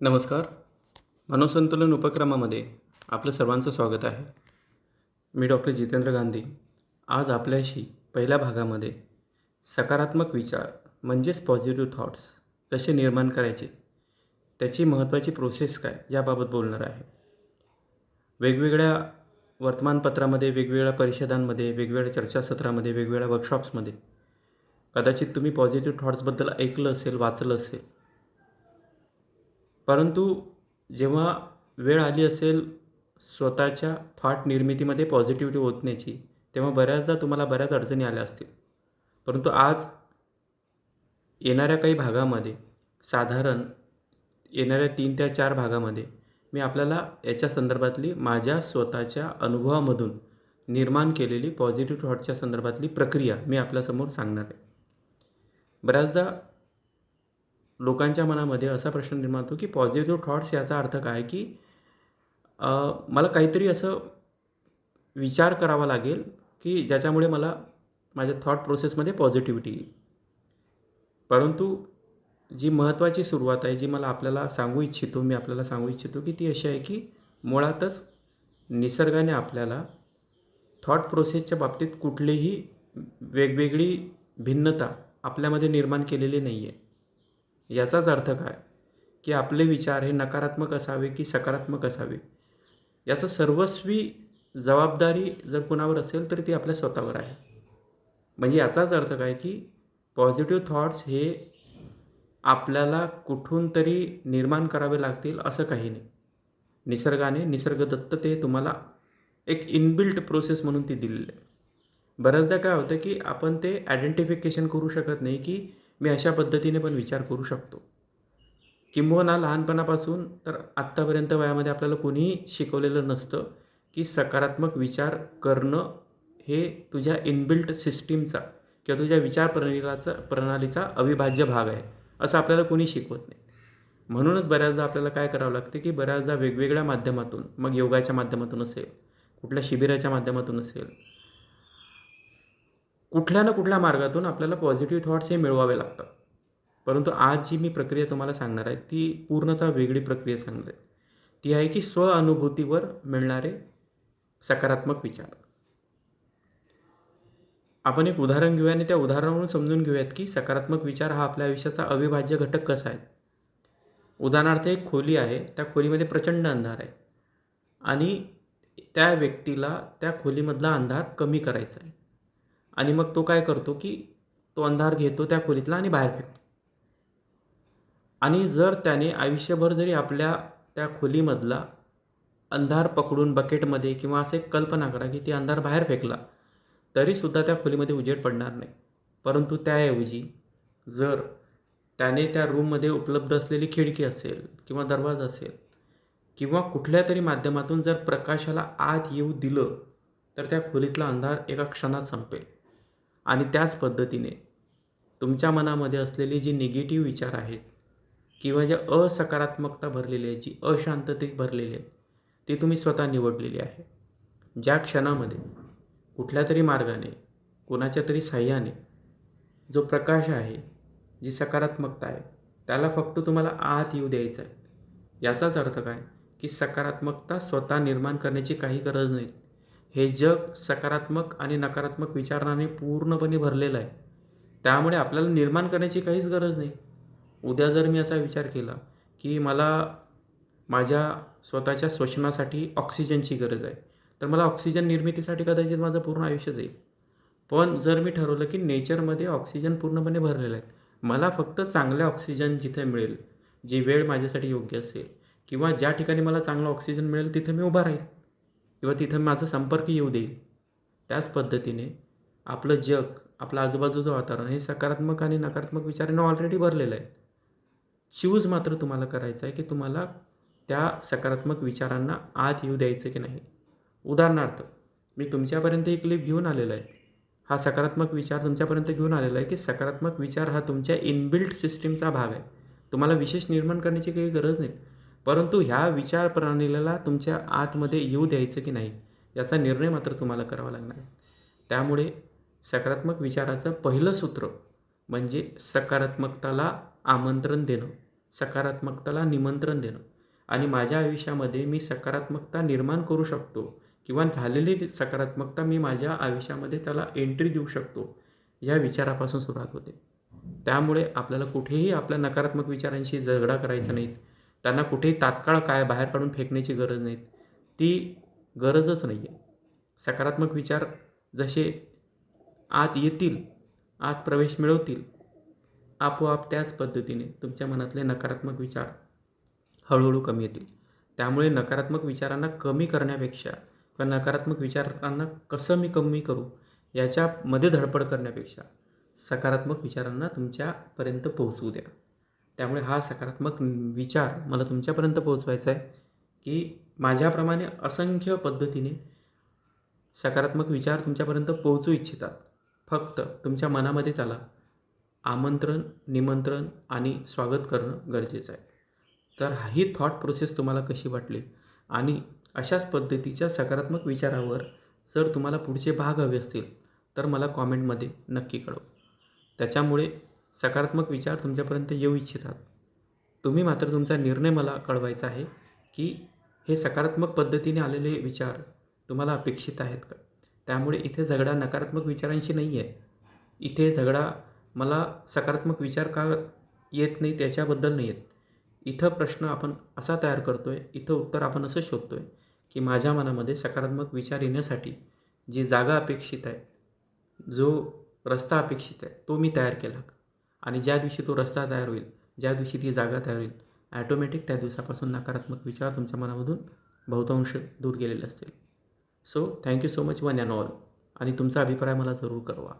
नमस्कार. मनोसंतुलन उपक्रमामध्ये आपलं सर्वांचं स्वागत आहे. मी डॉक्टर जितेंद्र गांधी. आज आपल्याशी पहिल्या भागामध्ये सकारात्मक विचार म्हणजेच पॉझिटिव्ह थॉट्स कसे निर्माण करायचे त्याची महत्त्वाची प्रोसेस काय याबाबत बोलणार आहे. वेगवेगळ्या वर्तमानपत्रामध्ये वेगवेगळ्या परिषदांमध्ये वेगवेगळ्या चर्चासत्रामध्ये वेगवेगळ्या वर्कशॉप्समध्ये कदाचित तुम्ही पॉझिटिव्ह थॉट्सबद्दल ऐकलं असेल वाचलं असेल परंतु जेव्हा वेळ आली असेल स्वतःच्या थॉट निर्मितीमध्ये पॉझिटिव्हिटी ओतण्याची तेव्हा बऱ्याचदा तुम्हाला बऱ्याच अडचणी आल्या असतील. परंतु आज येणाऱ्या काही भागामध्ये साधारण येणाऱ्या तीन त्या चार भागामध्ये मी आपल्याला याच्या संदर्भातली माझ्या स्वतःच्या अनुभवामधून निर्माण केलेली पॉझिटिव्ह थॉटच्या संदर्भातली प्रक्रिया मी आपल्यासमोर सांगणार आहे. बऱ्याचदा लोकांच्या मनामध्ये असा प्रश्न निर्माण होतो की पॉझिटिव्ह थॉट्स याचा अर्थ काय? की मला काहीतरी असं विचार करावा लागेल की ज्याच्यामुळे मला माझ्या थॉट प्रोसेसमध्ये पॉझिटिव्हिटी येईल. परंतु जी महत्त्वाची सुरुवात आहे जी मला आपल्याला सांगू इच्छितो मी आपल्याला सांगू इच्छितो की ती अशी आहे की मुळातच निसर्गाने आपल्याला थॉट प्रोसेसच्या बाबतीत कुठलीही वेगवेगळी भिन्नता आपल्यामध्ये निर्माण केलेली नाही आहे याचाच अर्थ काय? की आपले विचार हे नकारात्मक असावे की सकारात्मक असावे? याचं सर्वस्वी जबाबदारी जर कुणावर असेल तर ती आपल्या स्वतःवर आहे. म्हणजे याचाच अर्थ काय की पॉझिटिव्ह थॉट्स हे आपल्याला कुठून तरी निर्माण करावे लागतील असं काही नाही. निसर्गाने निसर्गदत्त ते तुम्हाला एक इनबिल्ट प्रोसेस म्हणून ती दिलेली आहे. बऱ्याचदा काय होतं की आपण ते आयडेंटिफिकेशन करू शकत नाही की मी अशा पद्धतीने पण विचार करू शकतो. किंबहुना लहानपणापासून तर आत्तापर्यंत वयामध्ये आपल्याला कोणीही शिकवलेलं नसतं की सकारात्मक विचार करणं हे तुझ्या इनबिल्ट सिस्टीमचा किंवा तुझ्या विचार प्रणालीचा प्रणालीचा अविभाज्य भाग आहे असं आपल्याला कोणी शिकवत नाही. म्हणूनच बऱ्याचदा आपल्याला काय करावं लागते की बऱ्याचदा वेगवेगळ्या माध्यमातून मग योगाच्या माध्यमातून असेल कुठल्या शिबिराच्या माध्यमातून असेल कुठल्या ना कुठल्या मार्गातून आपल्याला पॉझिटिव्ह थॉट्स हे मिळवावे लागतात. परंतु आज जी मी प्रक्रिया तुम्हाला सांगणार आहे ती पूर्णतः वेगळी प्रक्रिया सांगणार आहे. ती आहे की स्वअनुभूतीवर मिळणारे सकारात्मक विचार. आपण एक उदाहरण घेऊया आणि त्या उदाहरणावरून समजून घेऊयात की सकारात्मक विचार हा आपल्या आयुष्याचा अविभाज्य घटक कसा आहे. उदाहरणार्थ एक खोली आहे त्या खोलीमध्ये प्रचंड अंधार आहे. आणि त्या व्यक्तीला त्या खोलीमधला अंधार कमी करायचा आहे. आणि मग तो काय करतो की तो अंधार घेतो त्या खोलीतला आणि बाहेर फेकतो. आणि जर त्याने आयुष्यभर जरी आपल्या त्या खोलीमधला अंधार पकडून बकेटमध्ये किंवा असे कल्पना करा की ती अंधार बाहेर फेकला तरीसुद्धा त्या खोलीमध्ये उजेड पडणार नाही. परंतु त्याऐवजी जर त्याने त्या रूममध्ये उपलब्ध असलेली खिडकी असेल किंवा दरवाजा असेल किंवा कुठल्या तरी माध्यमातून जर प्रकाशाला आत येऊ दिलं तर त्या खोलीतला अंधार एका क्षणात संपेल. आणि त्याच पद्धतीने तुमच्या मनामध्ये असलेली जी निगेटिव्ह विचार आहेत किंवा ज्या असकारात्मकता भरलेली आहे जी अशांततेत भरलेली आहे ती तुम्ही स्वतः निवडलेली आहे. ज्या क्षणामध्ये कुठल्या तरी मार्गाने कोणाच्या तरी साह्याने जो प्रकाश आहे जी सकारात्मकता आहे त्याला फक्त तुम्हाला आत येऊ द्यायचं आहे. याचाच अर्थ काय? की सकारात्मकता स्वतः निर्माण करण्याची काही गरज नाही. हे जग सकारात्मक आणि नकारात्मक विचाराने पूर्णपणे भरलेलं आहे. त्यामुळे आपल्याला निर्माण करण्याची काहीच गरज नाही. उद्या जर मी असा विचार केला की मला माझ्या स्वतःच्या श्वसनासाठी ऑक्सिजनची गरज आहे तर मला ऑक्सिजन निर्मितीसाठी कदाचित माझं पूर्ण आयुष्य जाईल. पण जर मी ठरवलं की नेचरमध्ये ऑक्सिजन पूर्णपणे भरलेलं आहे मला फक्त चांगल्या ऑक्सिजन जिथे मिळेल जी वेळ माझ्यासाठी योग्य असेल किंवा ज्या ठिकाणी मला चांगला ऑक्सिजन मिळेल तिथे मी उभा राहील. किंवा तिथं माझं संपर्क येऊ देईल त्याच पद्धतीने आपलं जग आपलं आजूबाजूचं वातावरण हे सकारात्मक आणि नकारात्मक विचारांना ऑलरेडी भरलेलं आहे. चूज मात्र तुम्हाला करायचं आहे की तुम्हाला त्या सकारात्मक विचारांना आत येऊ द्यायचं की नाही. उदाहरणार्थ मी तुमच्यापर्यंत एक क्लिप घेऊन आलेला आहे. हा सकारात्मक विचार तुमच्यापर्यंत घेऊन आलेला आहे की सकारात्मक विचार हा तुमच्या इनबिल्ट सिस्टीमचा भाग आहे. तुम्हाला विशेष निर्माण करण्याची काही गरज नाही. परंतु ह्या विचार प्रणालीला तुमच्या आतमध्ये येऊ द्यायचं की नाही याचा निर्णय मात्र तुम्हाला करावा लागणार आहे. त्यामुळे सकारात्मक विचाराचं पहिलं सूत्र म्हणजे सकारात्मकताला आमंत्रण देणं सकारात्मकताला निमंत्रण देणं. आणि माझ्या आयुष्यामध्ये मी सकारात्मकता निर्माण करू शकतो किंवा झालेली सकारात्मकता मी माझ्या आयुष्यामध्ये त्याला एंट्री देऊ शकतो या विचारापासून सुरुवात होते. त्यामुळे आपल्याला कुठेही आपल्या नकारात्मक विचारांशी झगडा करायचा नाहीत. त्यांना कुठेही तात्काळ काय बाहेर काढून फेकण्याची गरज नाही. ती गरजच नाही आहे सकारात्मक विचार जसे आत येतील आत प्रवेश मिळवतील आपोआप त्याच पद्धतीने तुमच्या मनातले नकारात्मक विचार हळूहळू कमी येतील. त्यामुळे नकारात्मक विचारांना कमी करण्यापेक्षा किंवा नकारात्मक विचारांना कसं मी कमी करू याच्यामध्ये धडपड करण्यापेक्षा सकारात्मक विचारांना तुमच्यापर्यंत पोहोचवू द्या. त्यामुळे हा सकारात्मक विचार मला तुमच्यापर्यंत पोहोचवायचा आहे की माझ्याप्रमाणे असंख्य पद्धतीने सकारात्मक विचार तुमच्यापर्यंत पोहोचू इच्छितात. फक्त तुमच्या मनामध्ये त्याला आमंत्रण निमंत्रण आणि स्वागत करणं गरजेचं आहे. तर ही थॉट प्रोसेस तुम्हाला कशी वाटली? आणि अशाच पद्धतीच्या सकारात्मक विचारावर जर तुम्हाला पुढचे भाग हवे असतील तर मला कॉमेंटमध्ये नक्की कळव. त्याच्यामुळे सकारात्मक विचार तुमच्यापर्यंत येऊ इच्छितात. तुम्ही मात्र तुमचा निर्णय मला कळवायचा आहे की हे सकारात्मक पद्धतीने आलेले विचार तुम्हाला अपेक्षित आहेत का? त्यामुळे इथे झगडा नकारात्मक विचारांशी नाही आहे इथे झगडा मला सकारात्मक विचार का येत नाही त्याच्याबद्दल नाही येत इथं प्रश्न आपण असा तयार करतो आहे इथं उत्तर आपण असं शोधतो आहे की माझ्या मनामध्ये सकारात्मक विचार येण्यासाठी जी जागा अपेक्षित आहे जो रस्ता अपेक्षित आहे तो मी तयार केला आणि ज्या दिवशी तो रस्ता तयार होईल ज्या दिवशी ती जागा तयार होईल ॲटोमॅटिक त्या दिवसापासून नकारात्मक विचार तुमच्या मनामधून बहुतांश दूर गेलेले असतील. So thank you so much one and all आणि तुमचा अभिप्राय मला जरूर कळवा.